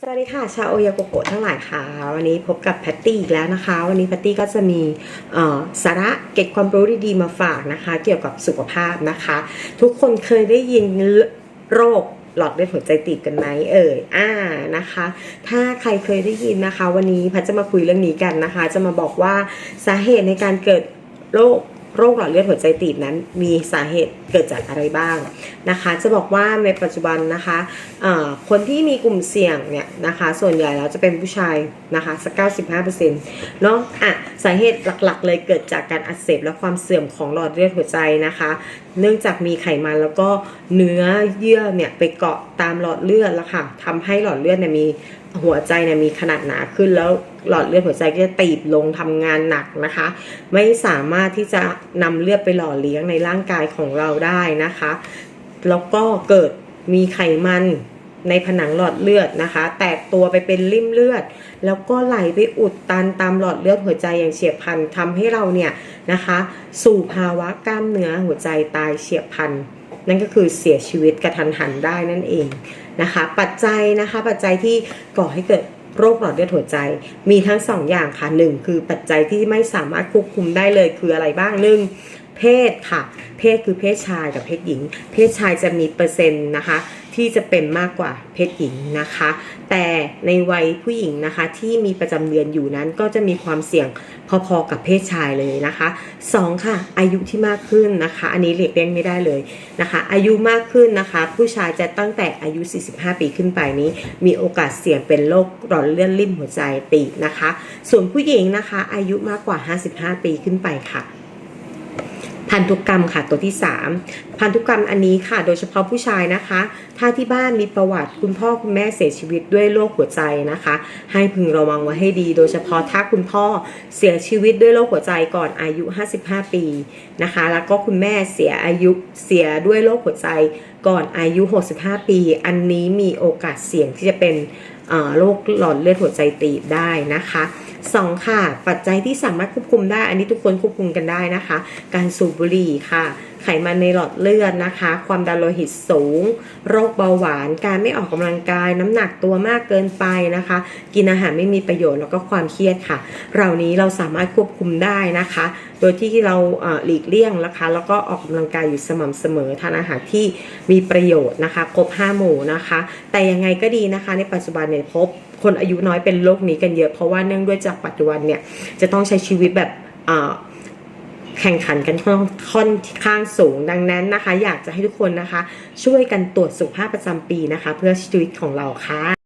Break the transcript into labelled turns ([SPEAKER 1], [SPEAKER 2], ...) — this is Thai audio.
[SPEAKER 1] สวัสดีค่ะชาวโอยาโกโกทั้งหลายค่ะ วันนี้พบกับแพตตี้อีกแล้วนะคะ วันนี้แพตตี้ก็จะมีสาระเก็บความรู้ดีๆมาฝากนะคะ เกี่ยวกับสุขภาพนะคะ ทุกคนเคยได้ยินโรคหลอดเลือดหัวใจตีบกันไหมเอ่ยอ่านะคะ ถ้าใครเคยได้ยินนะคะ วันนี้แพทจะมาคุยเรื่องนี้กันนะคะ จะมาบอกว่าสาเหตุในการเกิดโรค โรคหลอดเลือดหัวใจตีบนั้น มีสาเหตุเกิดจากอะไรบ้างนะคะ จะบอกว่าในปัจจุบันนะคะคนที่มีกลุ่มเสี่ยงเนี่ยนะคะ ส่วนใหญ่แล้วจะเป็นผู้ชายนะคะสักเก้าสิบห้าเปอร์เซ็นต์เนาะอะสาเหตุหลักๆ เลยเกิดจากการอักเสบและความเสื่อมของหลอดเลือดหัวใจนะคะ เนื่องจากมีไขมันแล้วก็เนื้อเยื่อเนี่ยไปเกาะตามหลอดเลือดแล้วค่ะทำให้หลอดเลือดเนี่ยมีหัวใจเนี่ยมีขนาดหนาขึ้นแล้วหลอดเลือดหัวใจก็จะตีบลงทำงานหนักนะคะ ไม่สามารถที่จะนำเลือดไปหล่อเลี้ยงในร่างกายของเราได้นะคะ แล้วก็เกิดมีไขมัน ในผนังหลอดเลือดนะคะ แตกตัวไปเป็นริ่มเลือด แล้วก็ไหลไปอุดตันตามหลอดเลือดหัวใจอย่างเฉียบพลันทำให้เราเนี่ยนะคะ สู่ภาวะกล้ามเนื้อหัวใจตายเฉียบพลันนั่นก็คือเสียชีวิตกระทันหันได้นั่นเองนะคะ ปัจจัยนะคะปัจจัยที่ก่อให้เกิดโรคหลอดเลือดหัวใจ มีทั้งสองอย่างค่ะหนึ่งคือปัจจัยที่ไม่สามารถควบคุมได้เลยคืออะไรบ้างหนึ่ง เพศค่ะ เพศคือเพศชายกับเพศหญิง เพศชายจะมีเปอร์เซ็นต์นะคะ ที่จะเป็นมากกว่าเพศหญิงนะคะ แต่ในวัยผู้หญิงนะคะ ที่มีประจำเดือนอยู่นั้นก็จะมีความเสี่ยงพอๆกับเพศชายเลยนะคะสองค่ะ อายุที่มากขึ้นนะคะ อันนี้เรียกเลี่ยงไม่ได้เลยนะคะ อายุมากขึ้นนะคะ ผู้ชายจะตั้งแต่อายุ 45 ปีขึ้นไปนี้ มีโอกาสเสี่ยงเป็นโรคหลอดเลือดริ่มหัวใจตีนะคะ ส่วนผู้หญิงนะคะ อายุมากกว่า 55 ปีขึ้นไปค่ะ พันธุกรรมค่ะตัวที่ 3 พันธุกรรมอันนี้ค่ะ โดยเฉพาะผู้ชายนะคะ ถ้าที่บ้านมีประวัติคุณพ่อคุณแม่เสียชีวิตด้วยโรคหัวใจนะคะ ให้พึงระวังไว้ให้ดี โดยเฉพาะถ้าคุณพ่อเสียชีวิตด้วยโรคหัวใจก่อนอายุ 55 ปีนะคะ แล้วก็คุณแม่เสียอายุเสียด้วยโรคหัวใจก่อนอายุ 65 ปี อันนี้มีโอกาสเสี่ยงที่จะเป็น โรคหลอดเลือดหัวใจตีบได้นะคะสองค่ะ ปัจจัยที่สามารถควบคุมได้ อันนี้ทุกคนควบคุมกันได้นะคะ การสูบบุหรี่ค่ะ ไขมันในหลอดเลือดนะคะ ความดันโลหิตสูง โรคเบาหวาน การไม่ออกกำลังกาย น้ำหนักตัวมากเกินไปนะคะ กินอาหารไม่มีประโยชน์แล้วก็ความเครียดค่ะ เหล่านี้เราสามารถควบคุมได้นะคะ โดยที่เราหลีกเลี่ยงนะคะ แล้วก็ออกกำลังกายอยู่สม่ำเสมอทานอาหารที่มีประโยชน์นะคะ ครบ5หมู่นะคะ แต่ยังไงก็ดีนะคะ ในปัจจุบันเนี่ยพบคนอายุน้อยเป็นโรคนี้กันเยอะเพราะว่าเนื่องด้วยจากปัจจุบันเนี่ยจะต้องใช้ชีวิตแบบ แข่งขันกันค่อนข้างสูงดังนั้นนะคะ อยากจะให้ทุกคนนะคะ ช่วยกันตรวจสุขภาพประจำปีนะคะ เพื่อชีวิตของเราค่ะ